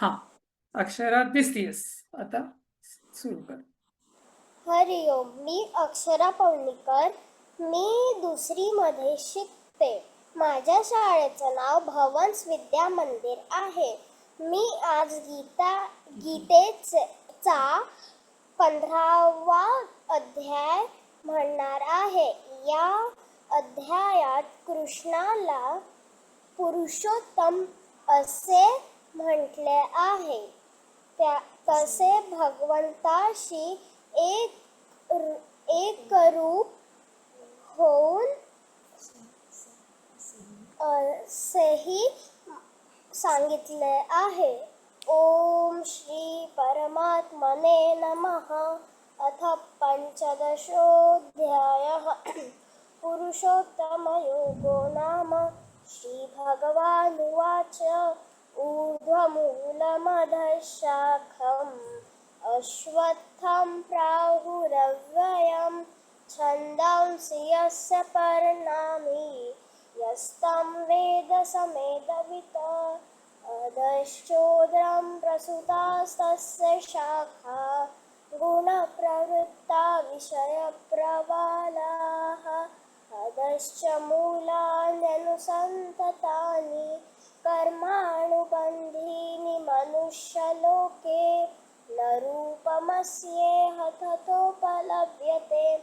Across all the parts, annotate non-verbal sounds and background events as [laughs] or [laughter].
हा अक्षरा दिसतीयस. आता सुरू कर. हरिओम मी अक्षरा पवनीकर मी दुसरीमध्ये शिकते. माझ्या शाळेचं नाव भवन्स विद्या मंदिर आहे. मी आज गीता गीतेचा पंधरावा अध्याय म्हणणार आहे. या अध्यायात कृष्णाला पुरुषोत्तम असे म्हटले आहे. त्या तसे भगवंताशी एक एक रूप होऊन असेही सांगितले आहे. ओम श्री परमात्मने नमः. अथ पंचदशोऽध्यायः. पुरुषोत्तमयोगो नाम. श्रीभगवानुवाच. ऊर्ध्वमूलमधशाखम् अश्वत्थं प्राहुरव्ययं छन्दांसि यस्य पर्णामि यस्तं वेद समेदवित अधश्चोद्रं प्रसुतास्तस्य शाखा गुणप्रवृत्ता विषयप्रबालाः अधश्च मूलान्यनुसन्ततानि कर्मा मनुष्यलोके न रूपमस्येह तथोपलभ्यते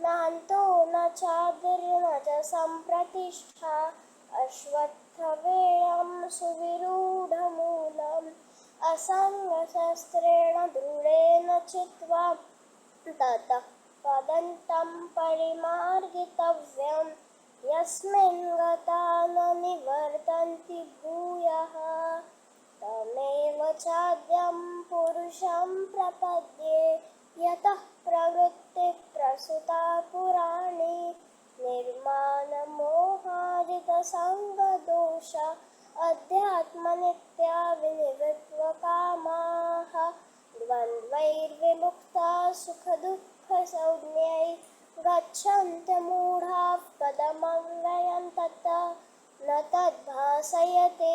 नान्तो न चादिर्न च सम्प्रतिष्ठा। अश्वत्थवेयं सुविरूढमूलम्। असङ्गशस्त्रेण दृढेन चित्वा ततः पदन्तं परिमार्गितव्यम्। यस्मिन् गता न निवर्तन्ति भूयः तमेव चाद्यं पुरुषं प्रपद्ये यतः प्रवृत्तिप्रसुता पुराणे निर्माणमोहादितसङ्गदोष अध्यात्मनित्या विनिवृत्वकामाः द्वन्द्वैर्विमुक्ता सुखदुःखसंज्ञै गच्छन्त्यमूढाः पदमव्ययं तत् न तद्भासयते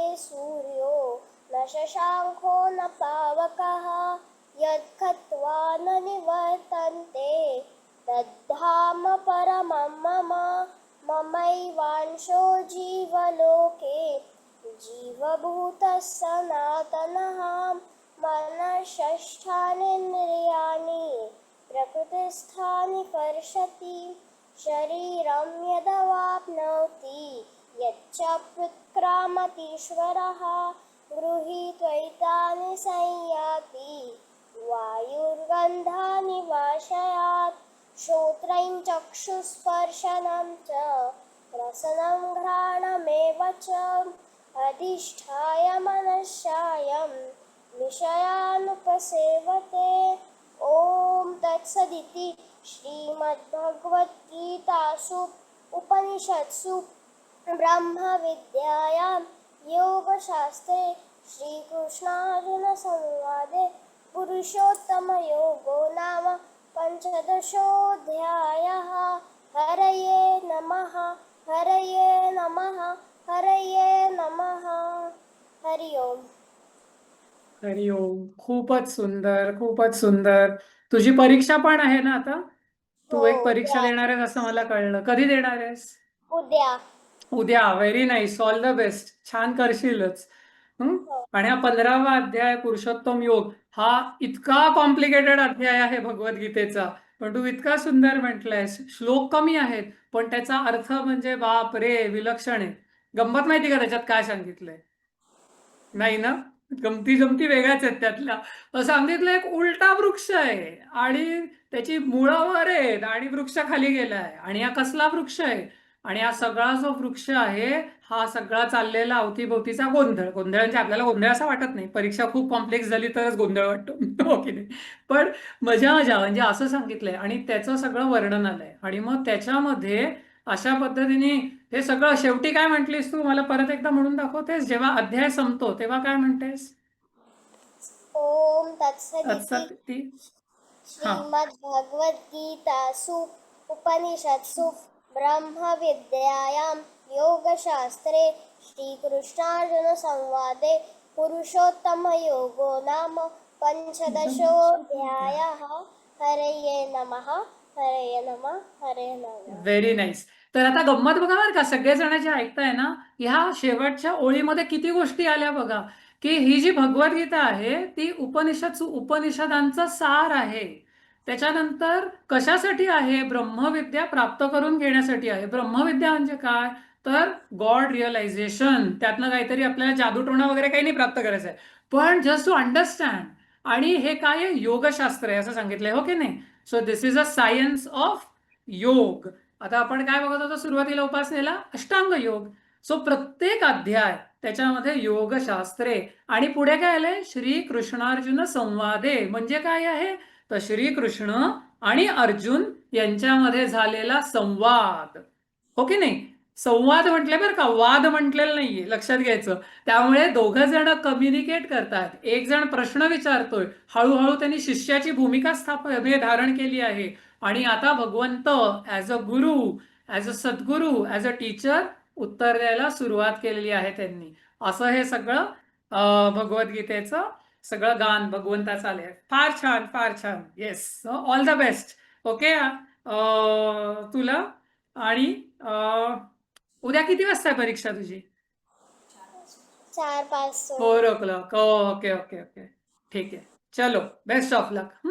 शशाङ्को न पावकः यद्गत्वा न निवर्तन्ते। तद्धाम परमं मम ममैवांशो जीवलोके। जीवभूतः सनातनः मनःषष्ठानीन्द्रियाणि प्रकृतिस्थानि कर्षति। शरीरं यदवाप्नोति यच्च गृहीत्वैतानि संयाति। वायुर्गन्धानि वाशयात्। श्रोत्रैं चक्षुस्पर्शनं च। रसनं घ्राणमेव च। अधिष्ठाय मनश्चायं विषयानुपसेवते ॐ तत्सदिति श्रीमद्भगवद्गीतासु उपनिषत्सु ब्रह्मविद्यायां योगशास्त्रे श्रीकृष्णार्जुनसंवादे पुरुषोत्तमयोगो नाम पञ्चदशोऽध्यायः। हरये नमः हरये नमः हरये नमः। हरि ओम्। हरिओम खूपच सुंदर खूपच सुंदर. तुझी परीक्षा पण आहे ना आता? तू एक हो, परीक्षा. देणार आहेस असं मला कळलं. कधी देणार आहेस? उद्या. उद्या very nice all the best छान करशीलच. हं? आणि हा पंधरावा अध्याय पुरुषोत्तम योग हा इतका कॉम्प्लिकेटेड अध्याय आहे भगवद्गीतेचा. पण तू इतका सुंदर म्हटलंयस. श्लोक कमी आहेत पण त्याचा अर्थ म्हणजे बाप रे विलक्षण आहे. गंमत माहिती का त्याच्यात काय सांगितलंय? नाही ना? गमती जमती वेगळ्याच आहेत त्यातल्या. सांगितलं एक उलटा वृक्ष आहे आणि त्याची मुळं वर आहेत आणि वृक्ष खाली गेलाय. आणि हा कसला वृक्ष आहे? आणि हा सगळा जो वृक्ष आहे हा सगळा चाललेला अवतीभोवतीचा गोंधळ. गोंधळ म्हणजे आपल्याला गोंधळ असा वाटत नाही. परीक्षा खूप कॉम्प्लेक्स झाली तरच गोंधळ वाटतो. [laughs] हो की नाही? पण मजा मजा म्हणजे असं सांगितलंय आणि त्याचं सगळं वर्णन आलंय. आणि मग त्याच्यामध्ये अशा पद्धतीने हे सगळं शेवटी काय म्हटलीस तू? मला परत एकदा म्हणून दाखवतेस जेव्हा अध्याय संपतो तेव्हा काय म्हणतेस? ॐ तत्सदिति तत्सदिति. श्रीमद्भगवद्गीतासु उपनिषत्सु ब्रह्मविद्यायां योगशास्त्रे श्रीकृष्णार्जुनसंवादे पुरुषोत्तमयोगो नाम पञ्चदशोऽध्यायः। हरये नमः हरये नमः हरये नमः। व्हेरी नाईस तर आता गंमत बघा बरं का सगळेजण जे ऐकताय ना ह्या शेवटच्या ओळीमध्ये किती गोष्टी आल्या बघा की ही जी भगवद्गीता आहे ती उपनिषद उपनिषदांचा सार आहे. त्याच्यानंतर कशासाठी आहे? ब्रह्मविद्या प्राप्त करून घेण्यासाठी आहे. ब्रह्मविद्या म्हणजे काय? तर गॉड रिअलायझेशन त्यातनं काहीतरी आपल्याला जादूटोणा वगैरे काही नाही प्राप्त करायचं आहे. पण जस्ट टू अंडरस्टँड आणि हे काय योगशास्त्र आहे असं सांगितलंय हो की नाही? So this is a science of yoga. आता आपण काय बघत होतो सुरुवातीला उपासनेला? अष्टांग योग. सो प्रत्येक अध्याय त्याच्यामध्ये योगशास्त्रे. आणि पुढे काय आलंय? श्री कृष्णार्जुन संवादे. म्हणजे काय आहे? तर श्रीकृष्ण आणि अर्जुन यांच्यामध्ये झालेला संवाद. हो की नाही? संवाद म्हटले बरं का वाद म्हटलेलं नाहीये लक्षात घ्यायचं. त्यामुळे दोघं जण कम्युनिकेट करतात. एक जण प्रश्न विचारतोय. हळूहळू त्यांनी शिष्याची भूमिका स्थापन धारण केली आहे. आणि आता भगवंत as a Guru as a Sadhguru as a teacher उत्तर द्यायला सुरुवात केलेली आहे त्यांनी. असं हे सगळं भगवद्गीतेचं सगळं गान भगवंताचं आलंय. फार छान फार छान. Yes all the best okay तुला आणि उद्या किती वाजता आहे परीक्षा तुझी? चार पाच. Four o'clock. Okay okay okay ठीक आहे. चलो बेस्ट ऑफ लक